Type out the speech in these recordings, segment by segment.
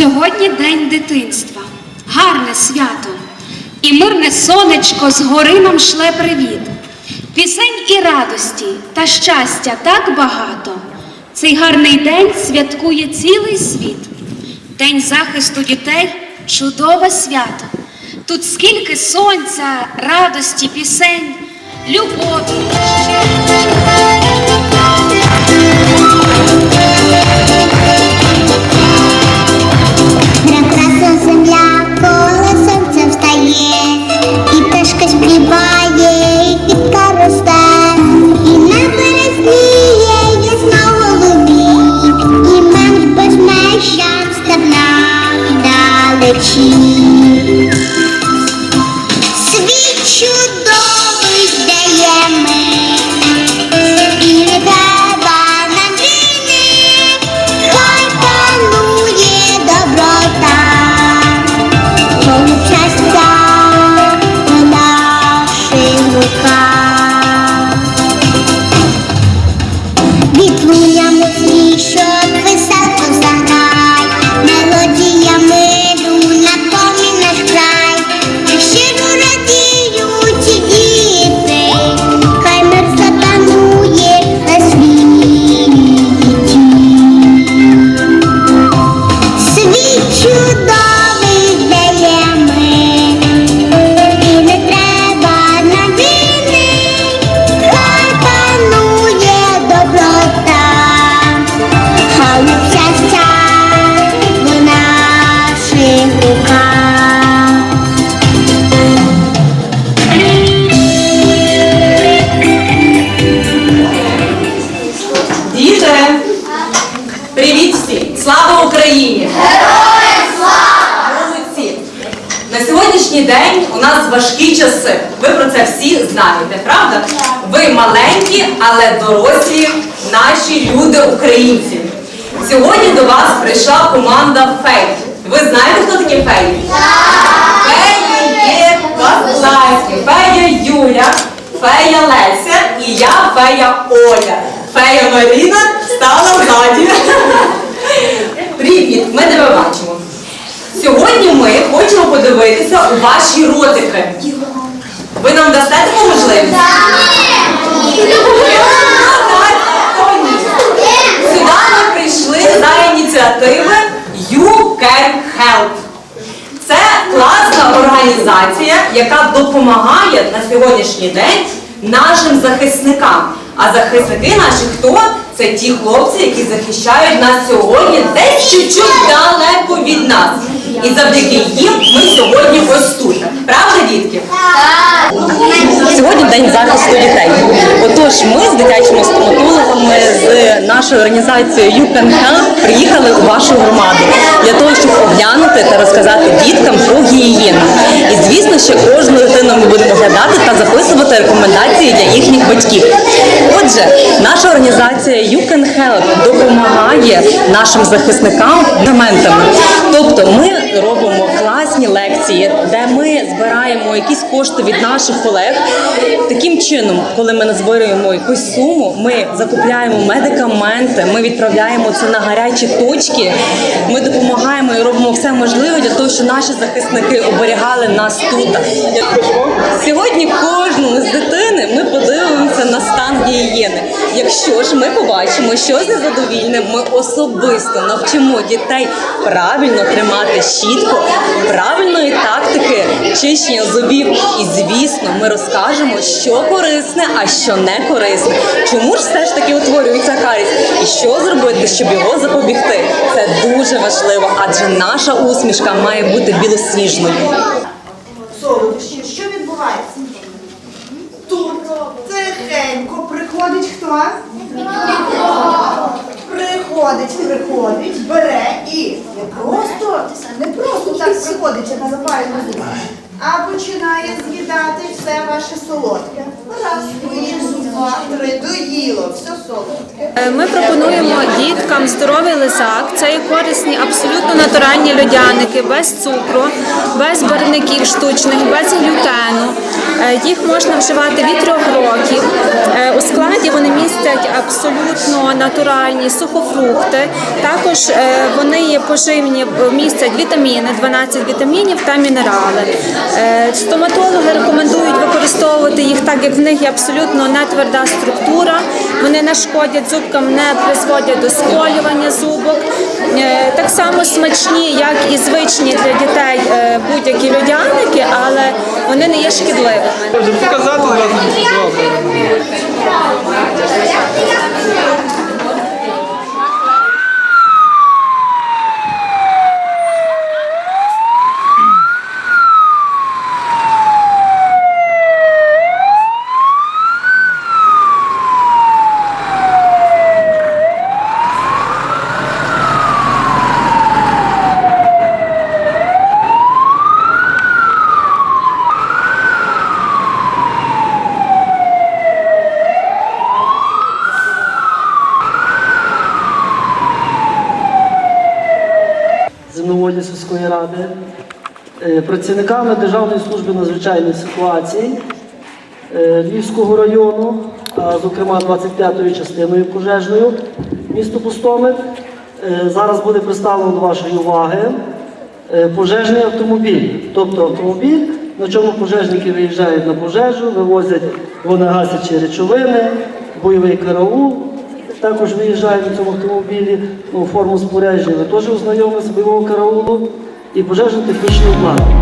Сьогодні день дитинства, гарне свято, і мирне сонечко згори нам шле привіт. Пісень і радості та щастя так багато. Цей гарний день святкує цілий світ. День захисту дітей чудове свято. Тут скільки сонця, радості, пісень, любові. Часи. Ви про це всі знаєте, правда? Ви маленькі, але дорослі наші люди українці. Сьогодні до вас прийшла команда Фей. Ви знаєте, хто такі феї? Феї є класні. Фея Юля, фея Леся і я фея Оля. Фея Маріна стала ззаді. Привіт, ми тебе бачимо. Сьогодні ми хочемо подивитися у ваші ротики. Ви нам дасте таку можливість? Сюди ми прийшли за ініціативи You Can Help. Це класна організація, яка допомагає на сьогоднішній день нашим захисникам. А захисники наші хто? Це ті хлопці, які захищають нас сьогодні десь чуть-чуть далеко від нас. І завдяки їм ми сьогодні ось тут. Правда, дітки? Сьогодні день захисту дітей. Отож, ми з дитячими стоматологами з нашою організацією You Can Help приїхали у вашу громаду для того, щоб оглянути та розказати діткам про гігієну. І звісно, що кожну дитину ми будемо оглядати та записувати рекомендації для їхніх батьків. Отже, наша організація You Can Help допомагає нашим захисникам моментами. Тобто ми робимо класні лекції, де ми збираємо якісь кошти від наших колег. Таким чином, коли ми назбираємо якусь суму, ми закупляємо медикаменти, ми відправляємо це на гарячі точки. Ми допомагаємо і робимо все можливе для того, щоб наші захисники оберігали нас тут. Сьогодні кожну з дитини ми подивимося на стан гігієни. Якщо ж ми побачимо щось незадовільне, ми особисто навчимо дітей правильно тримати щітку, правильної тактики чищення зубів. І звісно, ми розкажемо, що корисне, а що не корисне. Чому ж все ж таки утворюється каріс? І що зробити, щоб його запобігти? Це дуже важливо, адже наша усмішка має бути білосніжною. солодощі. Що відбувається? Тут тихенько приходить хто? Приходить, приходить, бере і не просто, не просто так приходить, як на запалення зуби, а починає з'їдати все ваше солодке. Раз, два, три, доїло, все солодке. Е, Ми пропонуємо діткам здоровий лизак. Це є корисні, абсолютно натуральні льодяники, без цукру, без барвників штучних, без глютену. Е, Їх можна вживати від трьох років. Е, У складі вони містять абсолютно натуральні сухофрукти. Також е, вони є поживні, містять вітаміни, 12 вітамінів та мінерали. Стоматологи рекомендують використовувати їх так, як в них є абсолютно не тверда структура. Вони не шкодять зубкам, не призводять до сколювання зубок. Е, Так само смачні, як і звичні для дітей е, будь-які людяники, але вони не є шкідливими. Показати працівниками Державної служби надзвичайних ситуацій е, Львівського району, зокрема 25-ї частиною пожежною місто Пустомир. Е, Зараз буде представлено до вашої уваги е, пожежний автомобіль. Тобто автомобіль, на чому пожежники виїжджають на пожежу, вивозять вогнегасячі речовини, бойовий караул, також виїжджає на цьому автомобілі ну, форму спорядження. Теж ознайомилися з бойового караулу і пожежно-технічний обладнання.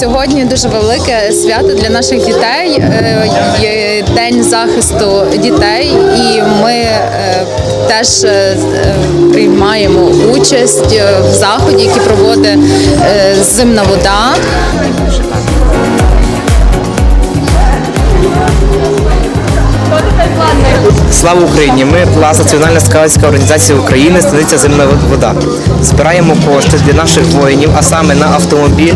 Сьогодні дуже велике свято для наших дітей. Е, День захисту дітей, і ми е, теж е, приймаємо участь в заході, який проводить зимна вода. Слава Україні! Ми Пласт Національна скаутська організація України Станиця Земна вода. Збираємо кошти для наших воїнів, а саме на автомобіль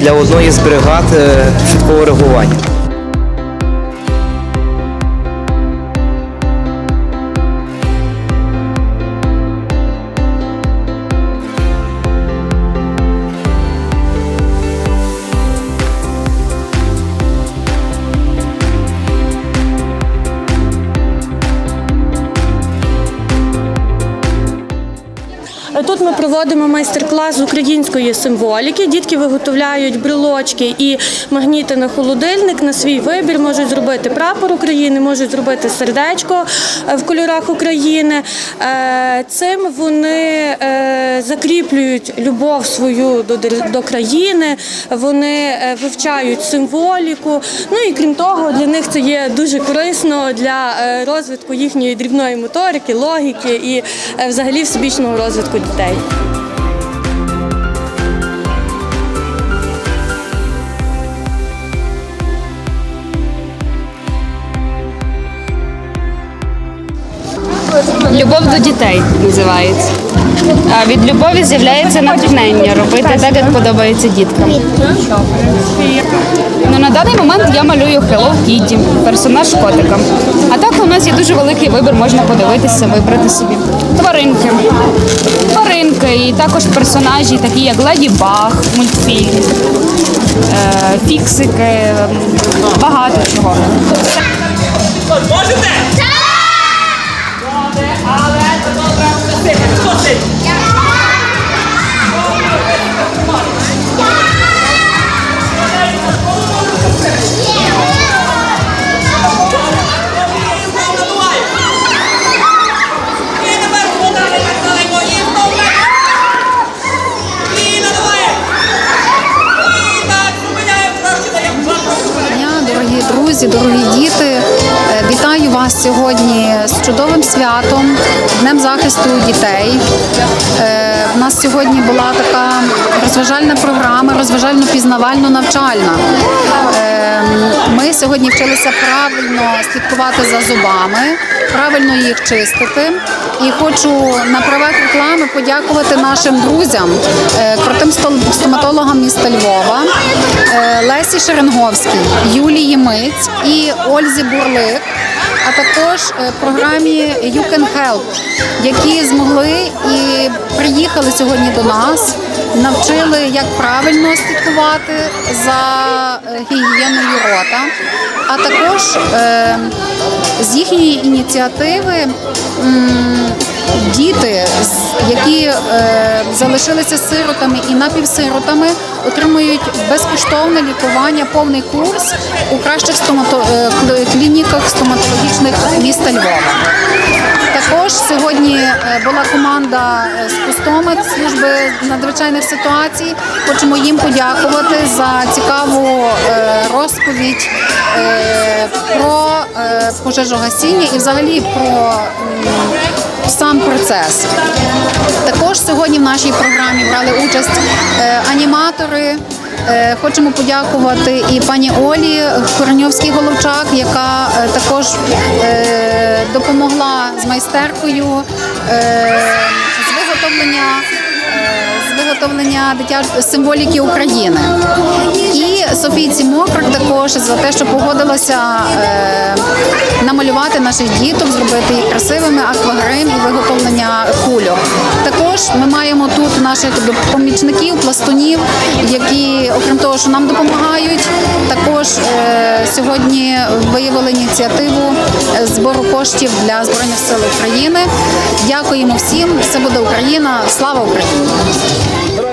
для одної з бригад е, швидкого реагування. Проводимо майстер-клас з української символіки. Дітки виготовляють брелочки і магніти на холодильник на свій вибір. Можуть зробити прапор України, можуть зробити сердечко е, в кольорах України. Е, Цим вони е, закріплюють любов свою до, країни, вони вивчають символіку. Ну і крім того, для них це є дуже корисно для розвитку їхньої дрібної моторики, логіки і взагалі всебічного розвитку дітей. Любов до дітей називається. А від любові з'являється натхнення робити так, як подобається діткам. Ну, на даний момент я малюю Hello Kitty, персонаж котика. А так у нас є дуже великий вибір, можна подивитися, вибрати собі. Тваринки. Тваринки і також персонажі, такі як Леді Баг, мультфільм, е, фіксики, багато чого. Можете? син? Хто син? Дорогі друзі, дорогі діти е, вас сьогодні з чудовим святом, Днем захисту дітей. Е, У нас сьогодні була така розважальна програма, розважально-пізнавально-навчальна. Е, Ми сьогодні вчилися правильно слідкувати за зубами, правильно їх чистити. І хочу на правах реклами подякувати нашим друзям, е, крутим стоматологам міста Львова, е, Лесі Шеренговській, Юлії Миць і Ользі Бурлик, а також е, програмі You Can Help, які змогли і приїхали сьогодні до нас, навчили, як правильно слідкувати за е, гігієною рота, а також е, з їхньої ініціативи. Діти, які залишилися сиротами і напівсиротами, отримують безкоштовне лікування, повний курс у кращих стомато... е, кл- клініках міста Львова. Також сьогодні е, була команда е, з Пустомет служби надзвичайних ситуацій. Хочемо їм подякувати за цікаву е, розповідь про пожежогасіння і взагалі про сам процес. Також сьогодні в нашій програмі брали участь аніматори. Е, Хочемо подякувати і пані Олі Короньовський Головчак, яка е, також е, допомогла з майстеркою з виготовлення. виготовлення дитячої символіки України і Софійці Мокрик також за те, що погодилася е, намалювати наших діток, зробити їх красивими, аквагрим і виготовлення кульок. Також ми маємо тут наших помічників, пластунів, які, окрім того, що нам допомагають, також е, сьогодні виявили ініціативу е, збору коштів для Збройних сил України. Дякуємо всім. Це буде Україна. Слава Україні!